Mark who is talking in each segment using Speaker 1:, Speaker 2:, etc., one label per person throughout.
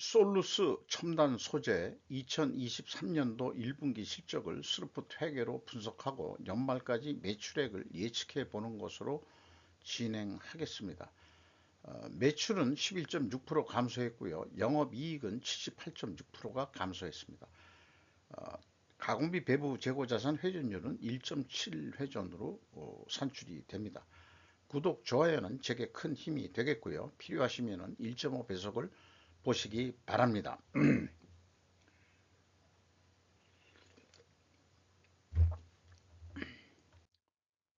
Speaker 1: 솔루스 첨단 소재 2023년도 1분기 실적을 스루풋 회계로 분석하고 연말까지 매출액을 예측해 보는 것으로 진행하겠습니다. 어, 매출은 11.6% 감소했고요. 영업이익은 78.6%가 감소했습니다. 어, 가공비 배부 재고자산 회전율은 1.7회전으로 어, 산출이 됩니다. 구독, 좋아요는 제게 큰 힘이 되겠고요. 필요하시면 1.5배속을 보시기 바랍니다.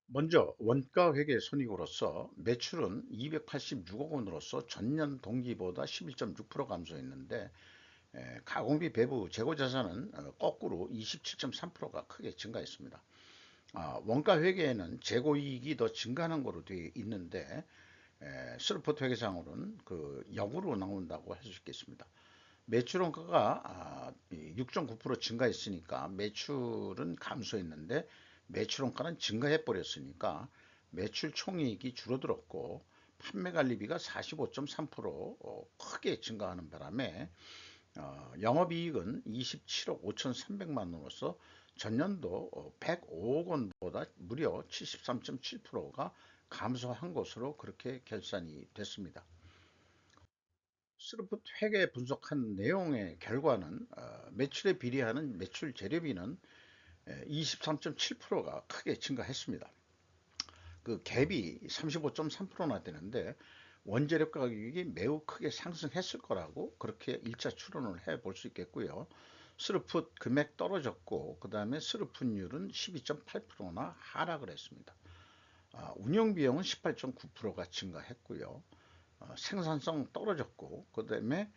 Speaker 1: 먼저 원가 회계 손익으로서 매출은 286억 원으로서 전년 동기보다 11.6% 감소했는데 가공비 배부 재고 자산은 어, 거꾸로 27.3%가 크게 증가했습니다. 아, 원가 회계에는 재고 이익이 더 증가하는 것으로 되어 있는데 슬포트 회계상으로는 그 역으로 나온다고 할 수 있겠습니다. 매출 원가가 6.9% 아, 증가했으니까 매출은 감소했는데 매출 원가는 증가해 버렸으니까 매출 총이익이 줄어들었고 판매 관리비가 45.3% 어, 크게 증가하는 바람에 어, 영업이익은 27억 5,300만 원으로서 전년도 105억 원보다 무려 73.7%가 감소한 것으로 그렇게 결산이 됐습니다. 스루풋 회계 분석한 내용의 결과는 어, 매출에 비례하는 매출 재료비는 23.7%가 크게 증가했습니다. 그 갭이 35.3%나 되는데 원재료 가격이 매우 크게 상승했을 거라고 그렇게 1차 추론을 해 볼 수 있겠고요. 스루풋 금액 떨어졌고 그 다음에 스루풋율은 12.8%나 하락을 했습니다. 아, 운영 비용은 18.9%가 증가했고요. 어, 생산성 떨어졌고 그 다음에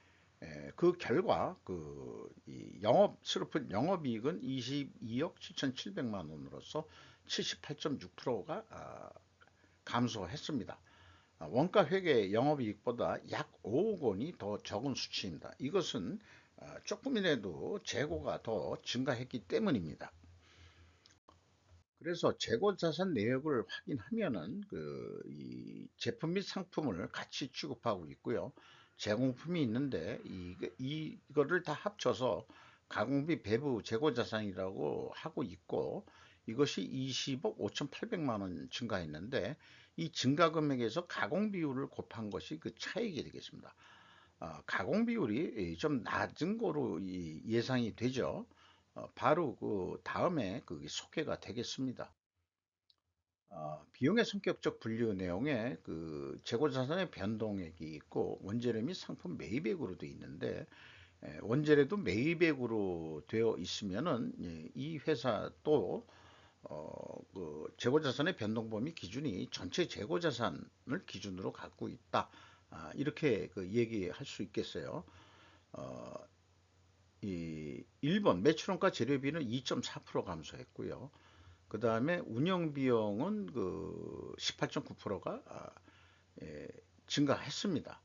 Speaker 1: 그 결과 그 영업 스루풋 영업이익은 22억 7,700만 원으로서 78.6%가 아, 감소했습니다. 아, 원가 회계 영업이익보다 약 5억 원이 더 적은 수치입니다. 이것은 조금이라도 재고가 더 증가했기 때문입니다. 그래서 재고 자산 내역을 확인하면은 그 이 제품 및 상품을 같이 취급하고 있고요. 제공품이 있는데 이, 이거를 다 합쳐서 가공비 배부 재고 자산이라고 하고 있고 이것이 20억 5,800만 원 증가했는데 이 증가 금액에서 가공 비율을 곱한 것이 그 차익이 되겠습니다. 어, 가공 비율이 좀 낮은 거로 예상이 되죠. 어, 바로 그 다음에 그 소개가 되겠습니다. 어, 비용의 성격적 분류 내용에 그 재고자산의 변동액이 있고 원재료 및 상품 매입액으로 되어 있는데 에, 원재료도 매입액으로 되어 있으면은 예, 이 회사 또 어, 그 재고자산의 변동 범위 기준이 전체 재고자산을 기준으로 갖고 있다 아, 이렇게 그 얘기할 수 있겠어요. 어, 이 1번 매출원가 재료비는 2.4% 감소했고요. 그 다음에 운영비용은 그 18.9%가 아, 예, 증가했습니다.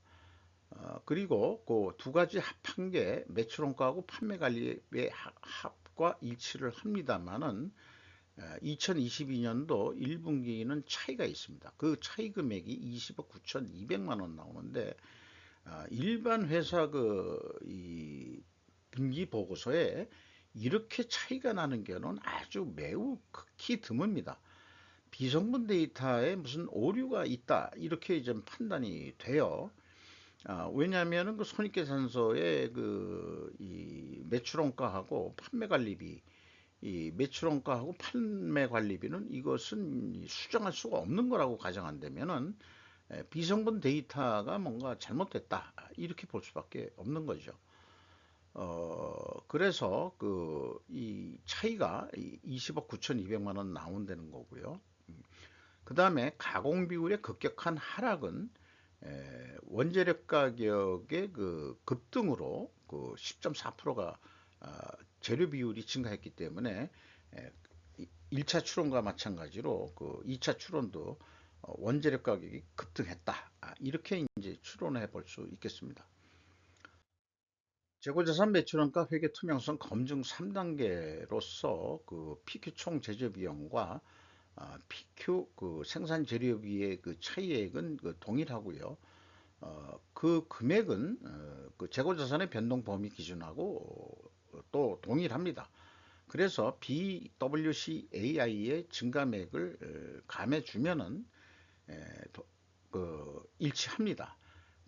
Speaker 1: 어, 그리고 그 두 가지 합한 게 매출원가하고 판매관리의 합과 일치를 합니다만은 2022년도 1분기는 차이가 있습니다. 그 차이 금액이 20억 9,200만 원 나오는데 아, 일반 회사 그 이 분기 보고서에 이렇게 차이가 나는 경우는 아주 매우 극히 드뭅니다. 비성분 데이터에 무슨 오류가 있다 이렇게 좀 판단이 돼요. 아, 왜냐하면 그 손익계산서에 그이 매출원가하고 판매관리비 이 매출원가하고 판매관리비는 이것은 수정할 수가 없는 거라고 가정한다면은 비성분 데이터가 뭔가 잘못됐다 이렇게 볼 수밖에 없는 거죠. 어, 그래서 그 이 차이가 20억 9,200만 원 나온다는 거고요. 음. 그 다음에 가공 비율의 급격한 하락은 에, 원재료 가격의 그 급등으로 그 10.4%가 아, 재료 비율이 증가했기 때문에 에, 1차 추론과 마찬가지로 그 2차 추론도 어, 원재료 가격이 급등했다. 아, 이렇게 이제 추론해 볼 수 있겠습니다. 재고자산 매출원가 회계 투명성 검증 3단계로서 그 PQ 총 제조 비용과 아, PQ 그 생산 재료비의 그 차이액은 그 동일하고요. 어, 그 금액은 어, 그 재고자산의 변동 범위 기준하고 어, 또 동일합니다. 그래서 BWCAI의 증가액을 어, 감해 주면은 그 일치합니다.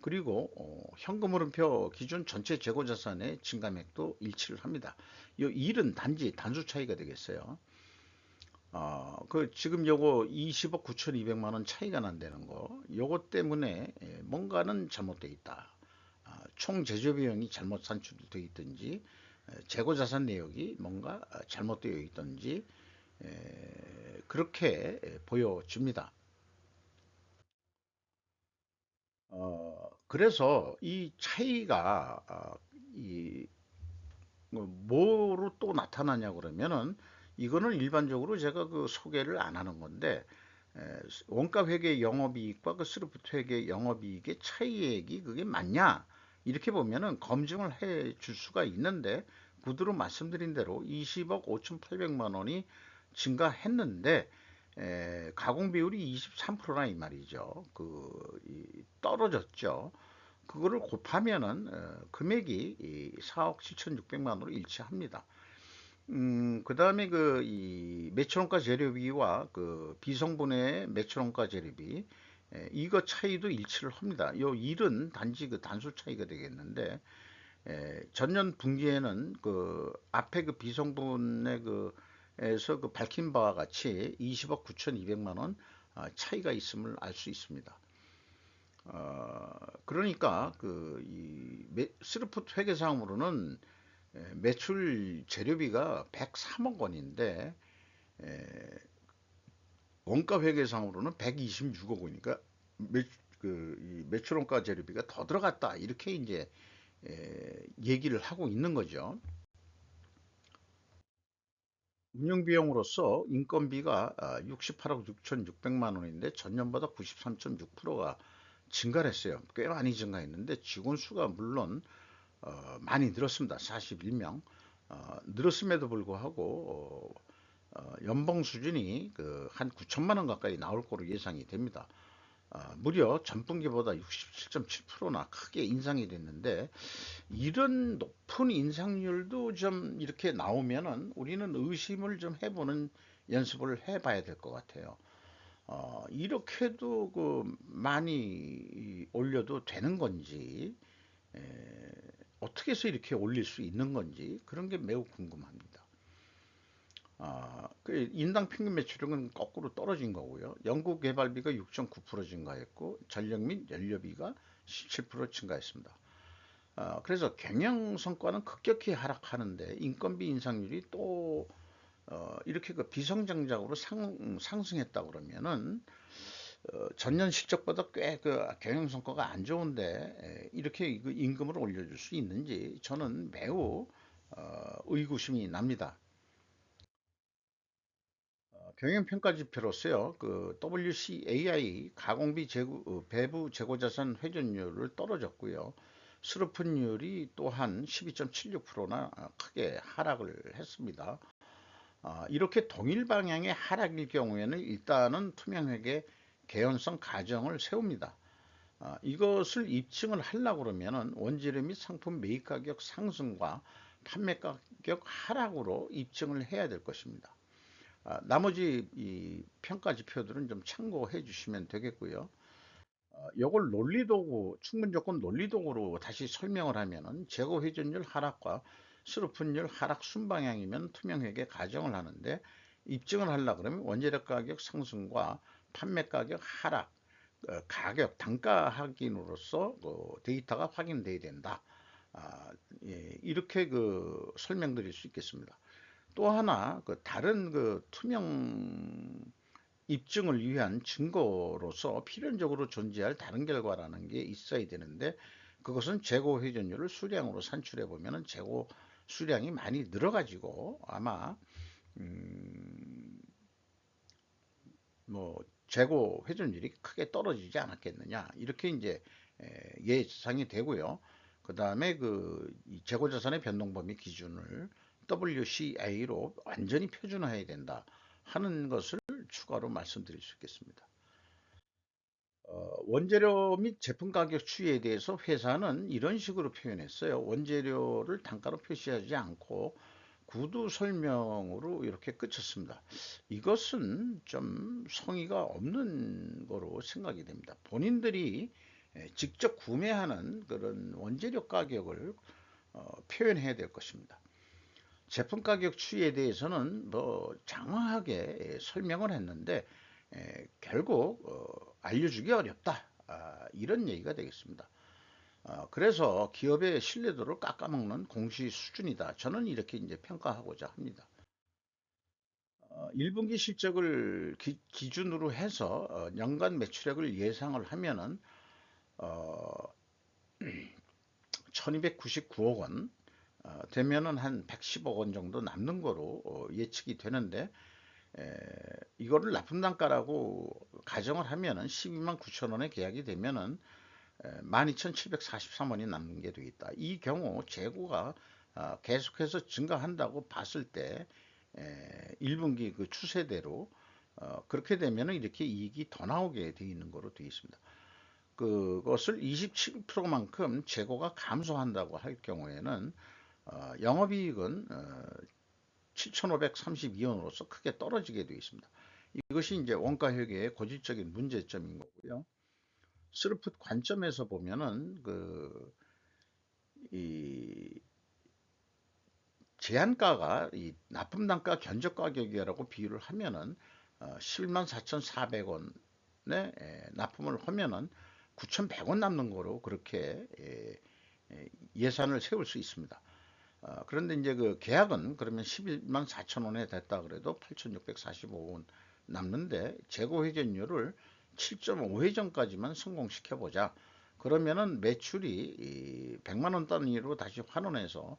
Speaker 1: 그리고 어, 현금 흐름표 기준 전체 재고 자산의 증가액도 일치를 합니다. 이 일은 단지 단수 차이가 되겠어요. 어, 그 지금 요거 20억 9,200만 원 차이가 난다는 거, 요거 때문에 예, 뭔가는 잘못되어 있다. 아, 총 제조 비용이 잘못 산출되어 있든지 재고 자산 내역이 뭔가 잘못되어 있든지 그렇게 보여집니다. 어, 그래서 이 차이가 아, 이 뭐, 뭐로 또 나타나냐 그러면은 이거는 일반적으로 제가 그 소개를 안 하는 건데 원가 회계 영업이익과 그 스루프트 회계 영업이익의 차이액이 그게 맞냐? 이렇게 보면은 검증을 해 줄 수가 있는데 구두로 말씀드린 대로 20억 5,800만 원이 증가했는데 에, 가공 비율이 23%나 이 말이죠. 그 이, 떨어졌죠. 그거를 곱하면은 어, 금액이 이 4억 7,600만 원으로 일치합니다. 음, 그 다음에 그, 이, 매출원가 재료비와 그 비성분의 매출원가 재료비, 에, 이거 차이도 일치를 합니다. 요 일은 단지 그 단수 차이가 되겠는데, 에, 전년 분기에는 그 앞에 그 비성분의 그 에서 그 밝힌 바와 같이 20억 9,200만 원 아, 차이가 있음을 알 수 있습니다. 어, 그러니까 그이 스루풋 회계상으로는 매출 재료비가 103억 원인데 에, 원가 회계상으로는 126억 원이니까 매, 그, 매출원가 재료비가 더 들어갔다 이렇게 이제 에, 얘기를 하고 있는 거죠. 운영비용으로서 인건비가 68억 아, 6,600만 원인데 전년보다 93.6%가 증가를 했어요. 꽤 많이 증가했는데 직원 수가 물론 어, 많이 늘었습니다. 41명. 어, 늘었음에도 불구하고 어, 연봉 수준이 그 한 9천만 원 가까이 나올 거로 예상이 됩니다. 아, 무려 전분기보다 67.7%나 크게 인상이 됐는데 이런 높은 인상률도 좀 이렇게 나오면은 우리는 의심을 좀 해보는 연습을 해봐야 될 것 같아요. 어, 이렇게도 그 많이 올려도 되는 건지 에, 어떻게 해서 이렇게 올릴 수 있는 건지 그런 게 매우 궁금합니다. 아, 그 인당 평균 매출액은 거꾸로 떨어진 거고요. 연구 개발비가 6.9% 증가했고 전력 및 연료비가 17% 증가했습니다. 아, 그래서 경영 성과는 급격히 하락하는데 인건비 인상률이 또 어, 이렇게 그 비성장작으로 상, 상승했다 그러면은 어, 전년 실적보다 꽤 그 경영 성과가 안 좋은데 에, 이렇게 그 임금을 올려줄 수 있는지 저는 매우 어, 의구심이 납니다. 경영평가 지표로서요, 그 WCAI 가공비 재고, 어, 배부 재고자산 회전율을 떨어졌고요. 수르픈율이 또한 12.76%나 크게 하락을 했습니다. 아, 이렇게 동일 방향의 하락일 경우에는 일단은 투명회계 개연성 가정을 세웁니다. 아, 이것을 입증을 하려고 그러면 원재료 및 상품 매입 가격 상승과 판매 가격 하락으로 입증을 해야 될 것입니다. 아, 나머지 이 평가 지표들은 좀 참고해 주시면 되겠고요. 어, 이걸 논리도구, 충분 조건 논리도구로 다시 설명을 하면은 재고 회전율 하락과 수르픈율 하락 순방향이면 투명회계 가정을 하는데 입증을 하려 그러면 원재료 가격 상승과 판매 가격 하락, 어, 가격 단가 확인으로서 그 데이터가 확인돼야 된다. 아, 예, 이렇게 그 설명드릴 수 있겠습니다. 또 하나 그 다른 그 투명 입증을 위한 증거로서 필연적으로 존재할 다른 결과라는 게 있어야 되는데 그것은 재고 회전율을 수량으로 산출해 보면은 재고 수량이 많이 늘어가지고 아마 음 뭐 재고 회전율이 크게 떨어지지 않았겠느냐 이렇게 이제 예상이 되고요. 그 다음에 그 재고 자산의 변동 범위 기준을 WCA로 완전히 표준화해야 된다 하는 것을 추가로 말씀드릴 수 있겠습니다. 어, 원재료 및 제품 가격 추이에 대해서 회사는 이런 식으로 표현했어요. 원재료를 단가로 표시하지 않고 구두 설명으로 이렇게 끝쳤습니다. 이것은 좀 성의가 없는 거로 생각이 됩니다. 본인들이 예, 직접 구매하는 그런 원재료 가격을 어, 표현해야 될 것입니다. 제품 가격 추이에 대해서는 뭐 장황하게 예, 설명을 했는데 에, 결국 어, 알려주기 어렵다 아, 이런 얘기가 되겠습니다. 어, 그래서 기업의 신뢰도를 깎아먹는 공시 수준이다. 저는 이렇게 이제 평가하고자 합니다. 어, 1분기 실적을 기, 준으로 해서 어, 연간 매출액을 예상을 하면은 어, 1299억 원 어, 되면은 한 110억 원 정도 남는 거로 어, 예측이 되는데 에, 이거를 납품 단가라고 가정을 하면은 12만 9천 원에 계약이 되면은 12,743원이 남는 게 되겠다. 이 경우 재고가 어, 계속해서 증가한다고 봤을 때 1분기 그 추세대로 어, 그렇게 되면 이렇게 이익이 더 나오게 되어 있는 거로 되어 있습니다. 그것을 27%만큼 재고가 감소한다고 할 경우에는 어, 영업이익은 7,532원으로서 크게 떨어지게 되어 있습니다. 이것이 이제 원가 회계의 고질적인 문제점인 거고요. 스루풋 관점에서 보면은 그 이 제한가가 이 납품 단가 견적 가격이라고 비유를 하면은 어, 11만 4,400원에 납품을 하면은 9,100원 남는 거로 그렇게 예, 예산을 세울 수 있습니다. 어, 그런데 이제 그 계약은 그러면 11만 4천 원에 됐다 그래도 8,645원 남는데 재고 회전율을 7.5회전까지만 성공시켜 보자. 그러면은 매출이 100만 원 단위로 다시 환원해서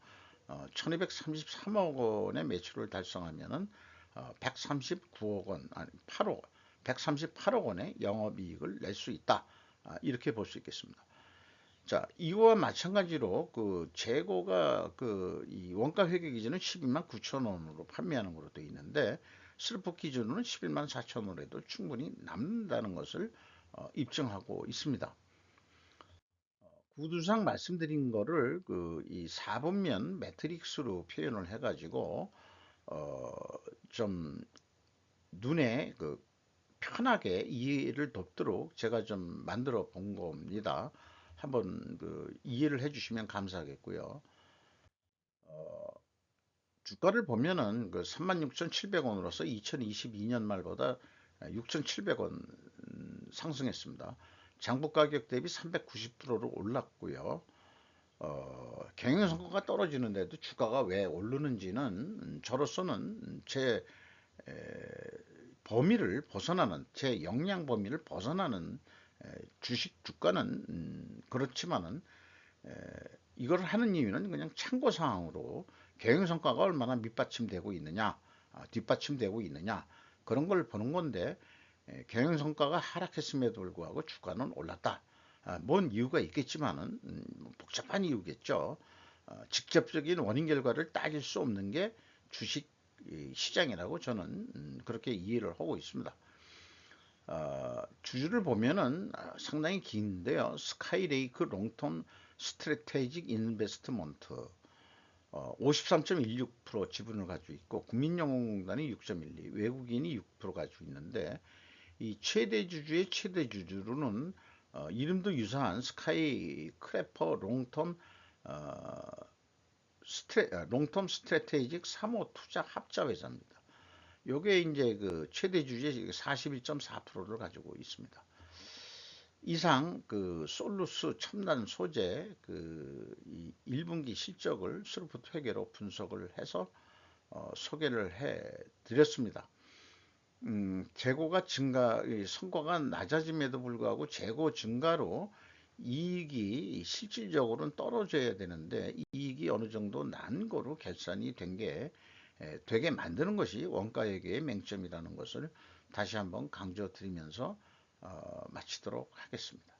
Speaker 1: 어, 1233억 원의 매출을 달성하면은 어, 139억 원, 아니 8억, 138억 원의 영업이익을 낼 수 있다. 아, 이렇게 볼 수 있겠습니다. 자, 이와 마찬가지로 그 재고가 그 이 원가 회계 기준은 12만 9천 원으로 판매하는 걸로 되어 있는데 슬프 기준으로는 11만 4천 원에도 충분히 남는다는 것을 어, 입증하고 있습니다. 어, 구두상 말씀드린 거를 그 이 4분면 매트릭스로 표현을 해가지고 어 좀 눈에 그 편하게 이해를 돕도록 제가 좀 만들어 본 겁니다. 한번 그 이해를 해주시면 감사하겠고요. 어, 주가를 보면은 그 36,700원으로서 2022년 말보다 6,700원 상승했습니다. 장부 가격 대비 390%로 올랐고요. 어, 경영 성과가 떨어지는데도 주가가 왜 오르는지는 저로서는 제 에, 범위를 벗어나는 제 역량 범위를 벗어나는 주식 주가는 음, 그렇지만은 이걸 하는 이유는 그냥 참고 상황으로 경영 성과가 얼마나 밑받침되고 있느냐, 아, 뒷받침되고 있느냐 그런 걸 보는 건데 경영 성과가 하락했음에도 불구하고 주가는 올랐다. 아, 뭔 이유가 있겠지만은 음, 복잡한 이유겠죠. 어, 직접적인 원인 결과를 따질 수 없는 게 주식 시장이라고 저는 음, 그렇게 이해를 하고 있습니다. 어, 주주를 보면은 상당히 긴데요. 스카이레이크 롱텀 스트레테직 인베스트먼트 어, 53.16% 지분을 가지고 있고 국민연금공단이 6.12, 외국인이 6% 가지고 있는데 이 최대 주주의 최대 주주로는 어, 이름도 유사한 스카이 크래퍼 롱텀 어, 스트레, 롱텀 스트레테이직 사모 투자 합자 회사입니다. 요게 이제 그 최대 주주의 41.4%를 가지고 있습니다. 이상 그 솔루스 첨단 소재 그 1분기 실적을 스루프트 회계로 분석을 해서 어, 소개를 해 드렸습니다. 음, 재고가 증가, 성과가 낮아짐에도 불구하고 재고 증가로 이익이 실질적으로는 떨어져야 되는데 이익이 어느 정도 난 거로 결산이 된게 되게 만드는 것이 원가회계의 맹점이라는 것을 다시 한번 강조드리면서 어, 마치도록 하겠습니다.